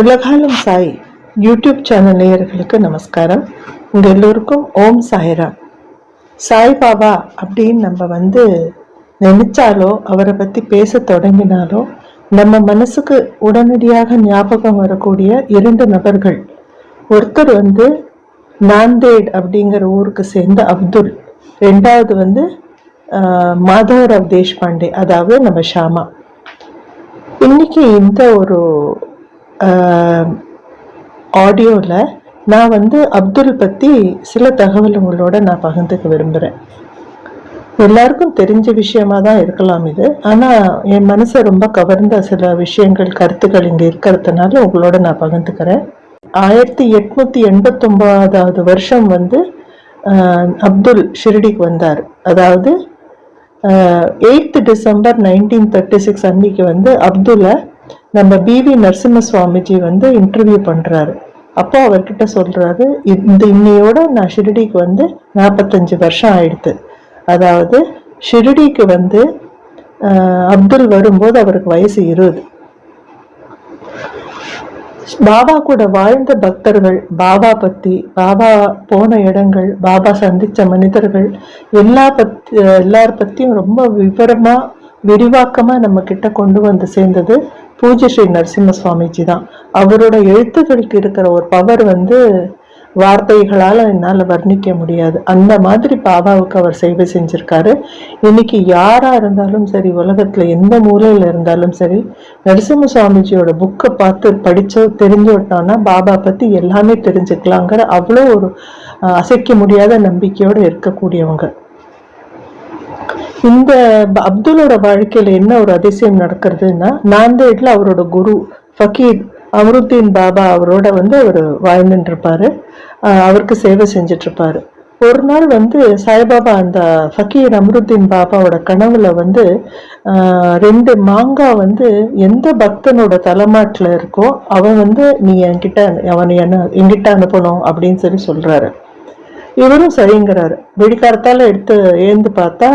உலகாலும் Sai YouTube channel நேயர்களுக்கு நமஸ்காரம். உங்க எல்லோருக்கும் ஓம் சாய்ராம். சாய் பாபா அப்படின்னு நம்ம வந்து நினைச்சாலோ அவரை பத்தி பேச தொடங்கினாலோ நம்ம மனசுக்கு உடனடியாக ஞாபகம் வரக்கூடிய இரண்டு நபர்கள். ஒருத்தர் வந்து நாந்தேட் அப்படிங்கிற ஊருக்கு சேர்ந்த அப்துல். ரெண்டாவது வந்து மாதவராவ் தேஷ்பாண்டே அதாவது நம்ம ஷாமா. இன்னைக்கு இந்த ஒரு ஆடியோவில் நான் வந்து அப்துல் பற்றி சில தகவல் உங்களோட நான் பகிர்ந்துக்க விரும்புகிறேன் எல்லாருக்கும் தெரிஞ்ச விஷயமா தான் இருக்கலாம் இது. ஆனால் என் மனசை ரொம்ப கவர்ந்த சில விஷயங்கள் கருத்துக்கள் இங்கே இருக்கிறதுனால உங்களோட நான் பகிர்ந்துக்கிறேன். ஆயிரத்தி எட்நூற்றி எண்பத்தொம்போதாவது வருஷம் வந்து அப்துல் ஷிரடிக்கு வந்தார். அதாவது eight December nineteen thirty six அன்னைக்கு வந்து அப்துல்லை நம்ம பிவி நரசிம்ம சுவாமிஜி வந்து இன்டர்வியூ பண்றாரு. அப்போ அவர்கிட்ட சொல்றாரு இந்த இன்னையோட நான் ஷிரடிக்கு வந்து நாற்பத்தஞ்சு வருஷம் ஆயிடுது அதாவது ஷிரடிக்கு வந்து அப்துல் வரும்போது அவருக்கு வயசு இருபது. பாபா கூட வாழ்ந்த பக்தர்கள் பாபா பற்றி பாபா போன இடங்கள் பாபா சந்திச்ச மனிதர்கள் எல்லா பத்தி எல்லார் பத்தியும் ரொம்ப விவரமா விரிவாக்கமா நம்ம கிட்ட கொண்டு வந்து சேர்ந்தது பூஜை ஸ்ரீ நரசிம்ம சுவாமிஜி தான். அவரோட எழுத்துக்களுக்கு இருக்கிற ஒரு பவர் வந்து வார்த்தைகளால் என்னால் வர்ணிக்க முடியாது. அந்த மாதிரி பாபாவுக்கு அவர் சேவை செஞ்சுருக்காரு. இன்னைக்கு யாராக இருந்தாலும் சரி உலகத்தில் எந்த மூலையில் இருந்தாலும் சரி நரசிம்ம சுவாமிஜியோட புக்கை பார்த்து படித்தோ தெரிஞ்சு விட்டோன்னா பாபா பற்றி எல்லாமே தெரிஞ்சுக்கலாங்கிற அவ்வளோ ஒரு அசைக்க முடியாத நம்பிக்கையோடு இருக்கக்கூடியவங்க. இந்த அப்துலோட அப்துல்லோட என்ன ஒரு அதிசயம் நடக்கிறதுன்னா நாந்தேடில் அவரோட குரு ஃபக்கீர் அமருத்தீன் பாபா அவரோட வந்து அவர் வாழ்ந்துட்டுருப்பாரு அவருக்கு சேவை செஞ்சுட்டு ஒரு நாள் வந்து சாய்பாபா அந்த ஃபக்கீர் அமருத்தீன் பாபாவோட கனவுல வந்து ரெண்டு மாங்காய் வந்து எந்த பக்தனோட தலைமாட்டில் இருக்கோ அவன் வந்து நீ என்கிட்ட அவனை என்ன என்கிட்ட அனுப்பணும் அப்படின்னு சொல்லி சொல்கிறாரு இவரும் சரிங்கிறாரு. வெடிக்காரத்தால எடுத்து ஏந்து பார்த்தா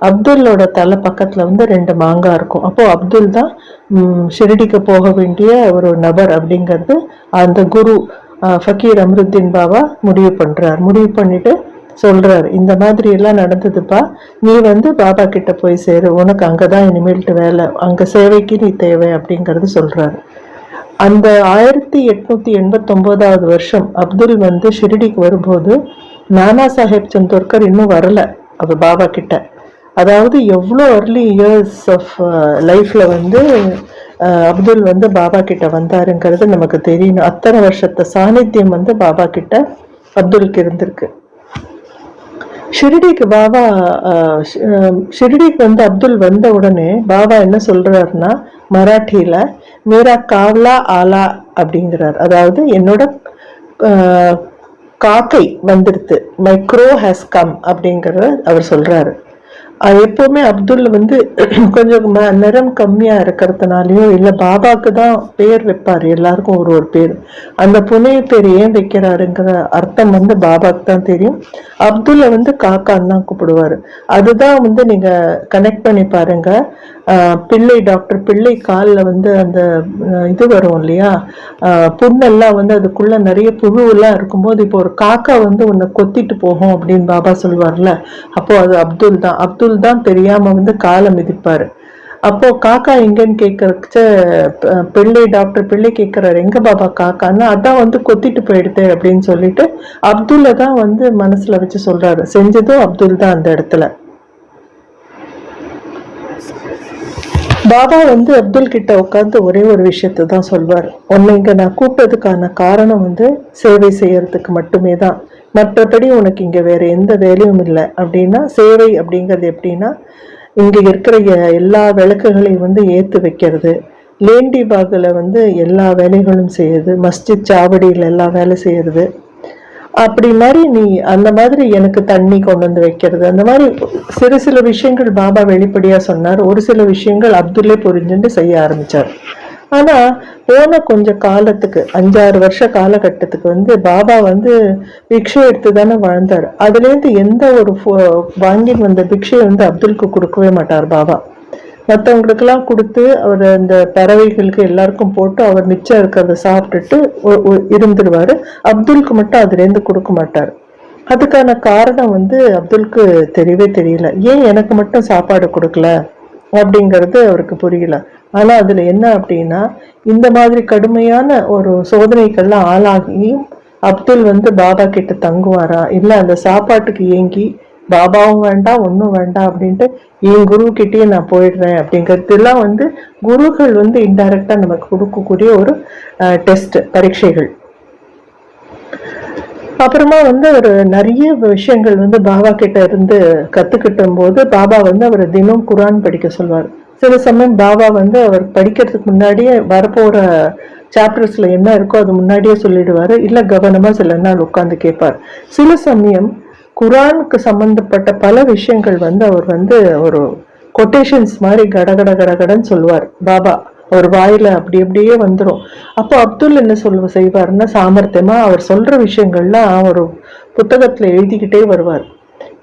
அப்துல்லோட தலை பக்கத்தில் வந்து ரெண்டு மாங்காய் இருக்கும். அப்போது அப்துல் தான் ஷிரடிக்கு போக வேண்டிய ஒரு நபர் அப்படிங்கிறது அந்த குரு ஃபக்கீர் அம்ருத்தின் பாபா முடிவு பண்ணுறார் முடிவு பண்ணிட்டு சொல்கிறார் இந்த மாதிரி எல்லாம் நடந்ததுப்பா நீ வந்து பாபா கிட்ட போய் சேரு உனக்கு அங்கே தான் இனிமேல்ட்டு வேலை அங்கே சேவைக்கு நீ தேவை அப்படிங்கிறது சொல்கிறாரு அந்த ஆயிரத்தி எட்நூத்தி எண்பத்தொன்பதாவது வருஷம் அப்துல் வந்து ஷிரடிக்கு வரும்போது நானா சாஹேப் சந்தோர்கர் இன்னும் வரல அவர் பாபா கிட்ட. அதாவது எவ்வளோ அர்லி இயர்ஸ் ஆஃப் லைஃப்பில் வந்து uh, அப்துல் வந்து பாபா கிட்ட வந்தாருங்கிறது நமக்கு தெரியணும் அத்தனை வருஷத்து சாநித்தியம் வந்து பாபா கிட்ட அப்துலுக்கு இருந்திருக்கு. ஷிரடிக்கு பாபா uh, ஷி- um, ஷிரடிக்கு வந்து அப்துல் வந்த உடனே பாபா என்ன சொல்றாருன்னா மராட்டியில மீரா காவ்லா ஆலா அப்படிங்கிறார். அதாவது என்னோட uh, காக்கை வந்துடுது மைக்ரோ ஹேஸ் கம் அப்படிங்கிறத அவர் சொல்றாரு. எப்போவுமே அப்துல் வந்து கொஞ்சம் நிறம் கம்மியா இருக்கிறதுனாலயோ இல்லை பாபாவுக்கு தான் பேர் வைப்பார் எல்லாருக்கும் ஒரு ஒரு பேர். அந்த புனைய பேர் ஏன் வைக்கிறாருங்கிற அர்த்தம் வந்து பாபாவுக்கு தான் தெரியும். அப்துல்ல வந்து காக்கான்னு தான் கூப்பிடுவாரு. அதுதான் வந்து நீங்கள் கனெக்ட் பண்ணி பாருங்க. பிள்ளை டாக்டர் பிள்ளை காலில் வந்து அந்த இது வரும் இல்லையா? புண்ணெல்லாம் வந்து அதுக்குள்ளே நிறைய புழுவெல்லாம் இருக்கும்போது இப்போ ஒரு காக்கா வந்து உன்னை கொத்திட்டு போகும் அப்படின்னு பாபா சொல்வார்ல. அப்போது அது அப்துல் தான். அப்துல் தான் தெரியாமல் வந்து காலை மிதிப்பார். அப்போ காக்கா எங்கன்னு கேட்கறச்ச பிள்ளை டாக்டர் பிள்ளை கேட்கிறாரு எங்க பாபா காக்கான்னு? அதான் வந்து கொத்திட்டு போயிடுது அப்படின்னு சொல்லிட்டு அப்துல்ல தான் வந்து மனசுல வச்சு சொல்றாரு. செஞ்சதும் அப்துல் தான் அந்த இடத்துல. பாபா வந்து அப்துல் கிட்ட உட்காந்து ஒரே ஒரு விஷயத்தை தான் சொல்வார். உன்னை இங்கே நான் கூப்பிட்டதுக்கான காரணம் வந்து சேவை செய்யறதுக்கு மட்டுமே தான். மற்றபடி உனக்கு இங்கே வேற எந்த வேலையும் இல்லை. அப்படின்னா சேவை அப்படிங்கிறது எப்படின்னா இங்கே இருக்கிற எல்லா விளக்குகளையும் வந்து ஏற்று வைக்கிறது. லேண்டி பாகில் வந்து எல்லா வேலைகளும் செய்யுது. மஸ்ஜித் சாவடியில் எல்லா வேலை செய்யறது அப்படி மாதிரி நீ அந்த மாதிரி எனக்கு தண்ணி கொண்டு வந்து வைக்கிறது. அந்த மாதிரி சிறு சில விஷயங்கள் பாபா வெளிப்படையாக சொன்னார். ஒரு சில விஷயங்கள் அப்துல்லே புரிஞ்சுட்டு செய்ய ஆரம்பிச்சார். ஆனால் போன கொஞ்சம் காலத்துக்கு அஞ்சாறு வருஷ காலகட்டத்துக்கு வந்து பாபா வந்து பிக்ஷை எடுத்து தானே வாழ்ந்தார். அதுலேருந்து எந்த ஒரு ஃபோ- வந்த பிக்ஷையை வந்து அப்துல்க்கு கொடுக்கவே மாட்டார் பாபா. மற்றவங்களுக்கெல்லாம் கொடுத்து அவர் அந்த பறவைகளுக்கு எல்லாருக்கும் போட்டு அவர் மிச்சம் இருக்கிறத சாப்பிட்டுட்டு ஒ- இருந்துருவாரு. அப்துல்க்கு மட்டும் அதுலேருந்து கொடுக்க மாட்டார். அதுக்கான காரணம் வந்து அப்துல்க்கு தெரியவே தெரியல. ஏன் எனக்கு மட்டும் சாப்பாடு கொடுக்கல? அப்படிங்கிறது அவருக்கு புரியல. ஆனா அதுல என்ன அப்படின்னா இந்த மாதிரி கடுமையான ஒரு சோதனைக்கெல்லாம் ஆளாகியும் அப்துல் வந்து பாபா கிட்ட தங்குவாரா? இல்லை அந்த சாப்பாட்டுக்கு ஏங்கி பாபாவும் வேண்டாம் ஒன்றும் வேண்டாம் அப்படின்ட்டு என் குரு கிட்டேயே நான் போயிடுறேன் அப்படிங்கிறதுலாம் வந்து குருகள் வந்து இன்டைரக்டாக நமக்கு கொடுக்கக்கூடிய ஒரு டெஸ்ட் பரீட்சைகள். அப்புறமா வந்து அவர் நிறைய விஷயங்கள் வந்து பாபா கிட்ட இருந்து கத்துக்கிட்டும் போது பாபா வந்து அவர் தினம் குரான் படிக்க சொல்வார். சில சமயம் பாபா வந்து அவர் படிக்கிறதுக்கு முன்னாடியே வரப்போற சாப்டர்ஸில் என்ன இருக்கோ அது முன்னாடியே சொல்லிடுவாரு. இல்லை கவனமா சில நாள் உட்கார்ந்து கேட்பார். சில சமயம் குரானுக்கு சம்மந்தப்பட்ட பல விஷயங்கள் வந்து அவர் வந்து ஒரு கொட்டேஷன்ஸ் மாதிரி கடகட கடகடன்னு சொல்லுவார். பாபா அவர் வாயில அப்படி அப்படியே வந்துடும் அப்போ அப்துல் என்ன சொல்ல செய்வாருன்னா சாமர்த்தியமா அவர் சொல்ற விஷயங்கள்லாம் ஒரு புத்தகத்துல எழுதிக்கிட்டே வருவார்.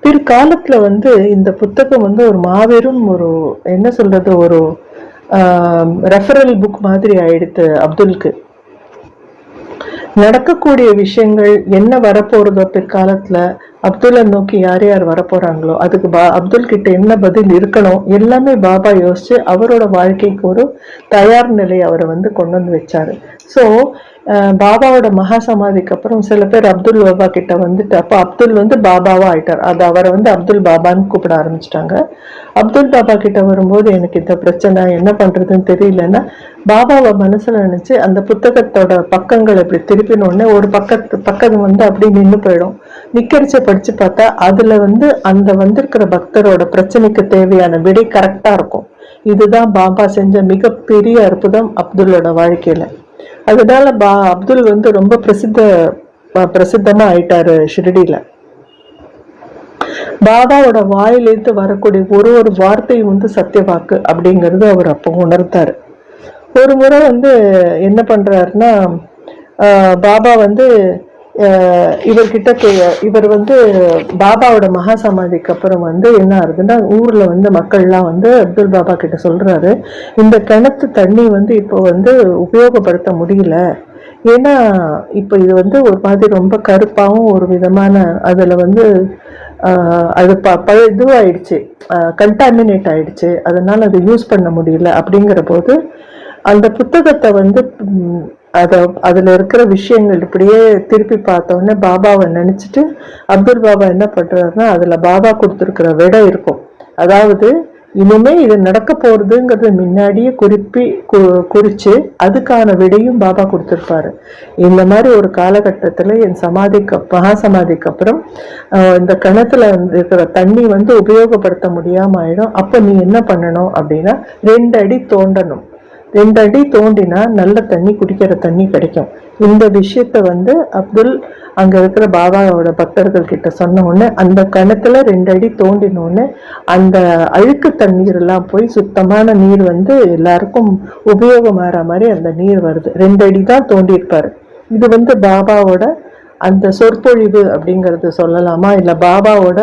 பிற்காலத்துல வந்து இந்த புத்தகம் வந்து ஒரு மாபெரும் ஒரு என்ன சொல்றது ஒரு ரெஃபரல் புக் மாதிரி ஆயிடுத்து அப்துல்க்கு. நடக்கக்கூடிய விஷயங்கள் என்ன வரப்போகிறதோ பிற்காலத்தில் அப்துல்லை நோக்கி யார் யார் வரப்போறாங்களோ அதுக்கு பா அப்துல் கிட்ட என்ன பதில் இருக்கணும் எல்லாமே பாபா யோசிச்சு அவரோட வாழ்க்கைக்கு ஒரு தயார் நிலை அவரை வந்து கொண்டு வந்து வச்சாரு. ஸோ பாபாவோட மகா சமாதிக்கு அப்புறம் சில பேர் அப்துல் பாபா கிட்ட வந்துட்டு அப்போ அப்துல் வந்து பாபாவா ஆயிட்டார். அது அவரை வந்து அப்துல் பாபான்னு கூப்பிட ஆரம்பிச்சிட்டாங்க. அப்துல் பாபா கிட்ட வரும்போது எனக்கு இந்த பிரச்சனை என்ன பண்றதுன்னு தெரியலன்னா பாபாவை மனசுல நினைச்சு அந்த புத்தகத்தோட பக்கங்கள் இப்படி திருப்பினோடனே ஒரு பக்கத்து பக்கம் வந்து அப்படியே நின்று போயிடும். நிக்கரிச்ச படிச்சு பார்த்தா அதுல வந்து அந்த வந்திருக்கிற பக்தரோட பிரச்சனைக்கு தேவையான விடை கரெக்டா இருக்கும். இதுதான் பாபா செஞ்ச மிகப்பெரிய அற்புதம் அப்துல்லோட வாழ்க்கையில. அதனால பா அப்துல் வந்து ரொம்ப பிரசித்த பிரசித்தமா ஆயிட்டாரு ஷிரடியில. பாபாவோட வாயிலிருந்து வரக்கூடிய ஒரு ஒரு வார்த்தையும் வந்து சத்தியவாக்கு அப்படிங்கிறது அவர் அப்போ உணர்த்தாரு. ஒரு முறை வந்து என்ன பண்றாருன்னா பாபா வந்து இவர்கிட்ட இவர் வந்து பாபாவோட மகா சமாதிக்கு அப்புறம் வந்து என்ன ஆகுதுன்னா ஊரில் வந்து மக்கள்லாம் வந்து அப்துல் பாபா கிட்ட சொல்கிறாரு இந்த கிணத்து தண்ணி வந்து இப்போ வந்து உபயோகப்படுத்த முடியல. ஏன்னா இப்போ இது வந்து ஒரு மாதிரி ரொம்ப கருப்பாகவும் ஒரு விதமான அதில் வந்து அது ப ப இதுவாகிடுச்சு கண்டாமினேட் ஆயிடுச்சு. அதனால் அதை யூஸ் பண்ண முடியல அப்படிங்கிற போது அந்த புத்தகத்தை வந்து அதை அதில் இருக்கிற விஷயங்கள் இப்படியே திருப்பி பார்த்தோன்னே பாபாவை நினச்சிட்டு அப்துல் பாபா என்ன பண்ணுறாருன்னா அதில் பாபா கொடுத்துருக்கிற விடை இருக்கும். அதாவது இனிமே இது நடக்க போகிறதுங்கிறது முன்னாடியே குறிப்பி கு- குறித்து அதுக்கான விடையும் பாபா கொடுத்துருப்பாரு. இந்த மாதிரி ஒரு காலகட்டத்தில் என் சமாதிக்கு மகா சமாதிக்கு அப்புறம் இந்த கிணத்துல வந்து இருக்கிற தண்ணி வந்து உபயோகப்படுத்த முடியாமல் ஆயிடும். அப்போ நீ என்ன பண்ணணும் அப்படின்னா ரெண்டு அடி தோண்டணும். ரெண்டு அடி தோண்டினா நல்ல தண்ணி குடிக்கிற தண்ணி கிடைக்கும். இந்த விஷயத்த வந்து அப்துல் அங்க இருக்கிற பாபாவோட பக்தர்கள் கிட்ட சொன்ன உடனே அந்த கிணத்துல ரெண்டு அடி தோண்டினோடனே அந்த அழுக்கு தண்ணீர் எல்லாம் போய் சுத்தமான நீர் வந்து எல்லாருக்கும் உபயோகமாற மாதிரி அந்த நீர் வருது. ரெண்டு அடி தான் தோண்டியிருப்பார். இது வந்து பாபாவோட அந்த சொற்பொழிவு அப்படிங்கறது சொல்லலாமா? இல்ல பாபாவோட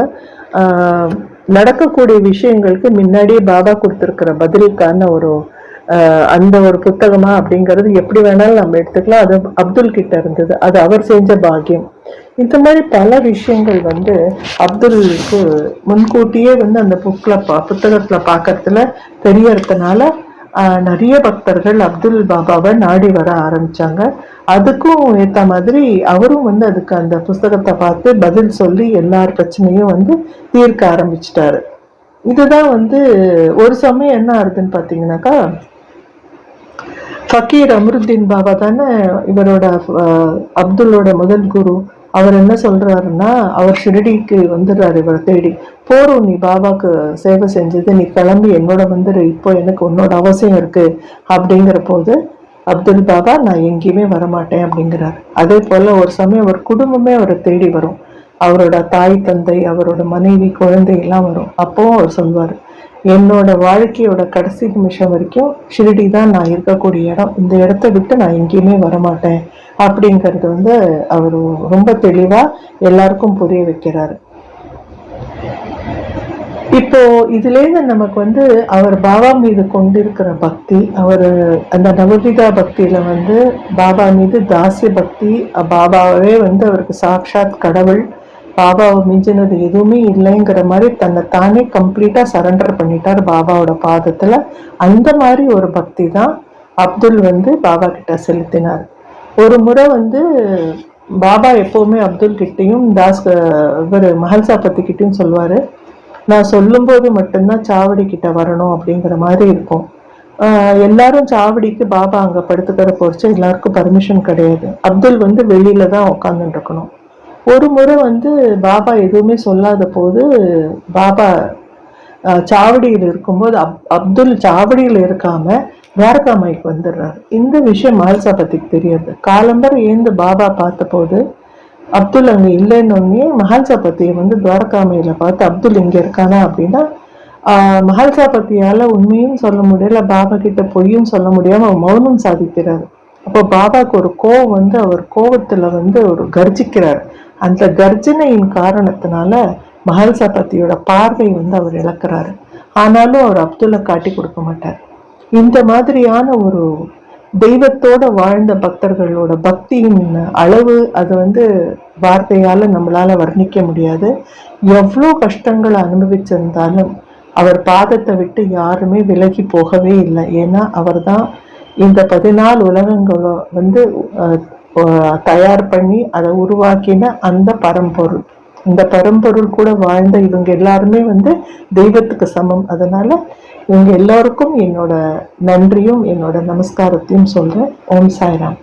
நடக்கக்கூடிய விஷயங்களுக்கு முன்னாடியே பாபா கொடுத்துருக்கிற பதிலுக்கான ஒரு அந்த ஒரு புத்தகமா அப்படிங்கிறது எப்படி வேணாலும் நம்ம எடுத்துக்கலாம். அது அப்துல் கிட்ட இருந்தது. அது அவர் செஞ்ச பாக்கியம். இந்த மாதிரி பல விஷயங்கள் வந்து அப்துல்க்கு முன்கூட்டியே வந்து அந்த புக்ல பா புத்தகத்துல பார்க்கறதுல தெரியறதுனால நிறைய பக்தர்கள் அப்துல் பாபாவை நாடி வர ஆரம்பிச்சாங்க. அதுக்கும் ஏத்த மாதிரி அவரும் வந்து அதுக்கு அந்த புஸ்தகத்தை பார்த்து பதில் சொல்லி எல்லார் பிரச்சனையும் வந்து தீர்க்க ஆரம்பிச்சிட்டாரு. இதுதான் வந்து ஒரு சமயம் என்ன ஆகுதுன்னு பார்த்தீங்கன்னாக்கா ஃபக்கீர் அமருத்தீன் பாபா தானே இவரோட அப்துல்லோட முதல் குரு. அவர் என்ன சொல்றாருன்னா அவர் ஷிரடிக்கு வந்துடுறாரு இவரை தேடி. போறோம் நீ பாபாக்கு சேவை செஞ்சது நீ கிளம்பி என்னோட வந்துடு இப்போ எனக்கு உன்னோட அவசியம் இருக்கு. அப்படிங்கிற போது அப்துல் பாபா நான் எங்கேயுமே வரமாட்டேன் அப்படிங்கிறார். அதே போல ஒரு சமயம் அவர் குடும்பமே அவரை தேடி வரும். அவரோட தாய் தந்தை அவரோட மனைவி குழந்தை எல்லாம் வரும். அப்போவும் அவர் சொல்வார் என்னோட வாழ்க்கையோட கடைசி நிமிஷம் வரைக்கும் ஷிரடி தான் நான் இருக்கக்கூடிய இடம். இந்த இடத்த விட்டு நான் எங்கேயுமே வரமாட்டேன் அப்படிங்கிறது வந்து அவர் ரொம்ப தெளிவா எல்லாருக்கும் புரிய வைக்கிறாரு. இப்போ இதுலேருந்து நமக்கு வந்து அவர் பாபா மீது கொண்டிருக்கிற பக்தி அவர் அந்த நவவிதா பக்தியில வந்து பாபா மீது தாசிய பக்தி அஹ் பாபாவே வந்து அவருக்கு சாக்ஷாத் கடவுள் பாபாவை மிஞ்சினது எதுவுமே இல்லைங்கிற மாதிரி தன்னை தானே கம்ப்ளீட்டாக சரண்டர் பண்ணிட்டார் பாபாவோட பாதத்தில். அந்த மாதிரி ஒரு பக்தி தான் அப்துல் வந்து பாபா கிட்ட செலுத்தினார். ஒரு முறை வந்து பாபா எப்போவுமே அப்துல் கிட்டேயும் தாஸ் இவர் மஹல்சா பத்தி கிட்டேயும் சொல்லுவாரு நான் சொல்லும்போது மட்டும்தான் சாவடி கிட்ட வரணும் அப்படிங்கிற மாதிரி இருக்கும். எல்லாரும் சாவடிக்கு பாபா அங்கே படுத்துக்கிற போச்சு எல்லாருக்கும் பர்மிஷன் கிடையாது. அப்துல் வந்து வெளியில தான் உட்காந்துட்டு இருக்கணும் ஒரு முறை வந்து பாபா எதுவுமே சொல்லாத போது பாபா ஆஹ் சாவடியில் இருக்கும்போது அப் அப்துல் சாவடியில் இருக்காம துவாரகாமாய்க்கு வந்துடுறாரு. இந்த விஷயம் மால்சா பத்திக்கு தெரியாது. காலம்பர் ஏந்து பாபா பார்த்தபோது அப்துல் அங்க இல்லைன்னு உடனே மஹால்சா பத்தியை வந்து துவாரகாமையில பார்த்து அப்துல் இங்க இருக்கானா அப்படின்னா ஆஹ் மஹால்சா பத்தியால உண்மையும் சொல்ல முடியல பாபா கிட்ட பொய்யும் சொல்ல முடியாமல் மௌனம் சாதிக்கிறார். அப்போ பாபாவுக்கு ஒரு கோவம் வந்து அவர் கோவத்துல வந்து ஒரு கர்ஜிக்கிறார். அந்த கர்ஜனையின் காரணத்தினால மகள் சபத்தியோட பார்வை வந்து அவர் இழக்கிறாரு. ஆனாலும் அவர் அப்துல்லா காட்டி கொடுக்க மாட்டார். இந்த மாதிரியான ஒரு தெய்வத்தோட வாழ்ந்த பக்தர்களோட பக்தியின் அளவு அது வந்து வார்த்தையால் நம்மளால் வர்ணிக்க முடியாது. எவ்வளோ கஷ்டங்களை அனுபவிச்சிருந்தாலும் அவர் பாதத்தை விட்டு யாருமே விலகி போகவே இல்லை. ஏன்னா அவர் தான் இந்த பதினாலு உலகங்களோ வந்து தயார் பண்ணி அதை உருவாக்கின அந்த பரம்பொருள். இந்த பரம்பொருள் கூட வாழ்ந்த இவங்க எல்லாருமே வந்து தெய்வத்துக்கு சமம். அதனால இவங்க எல்லாருக்கும் என்னோட நன்றியும் என்னோட நமஸ்காரத்தையும் சொல்கிறேன் ஓம் சாய்ராம்.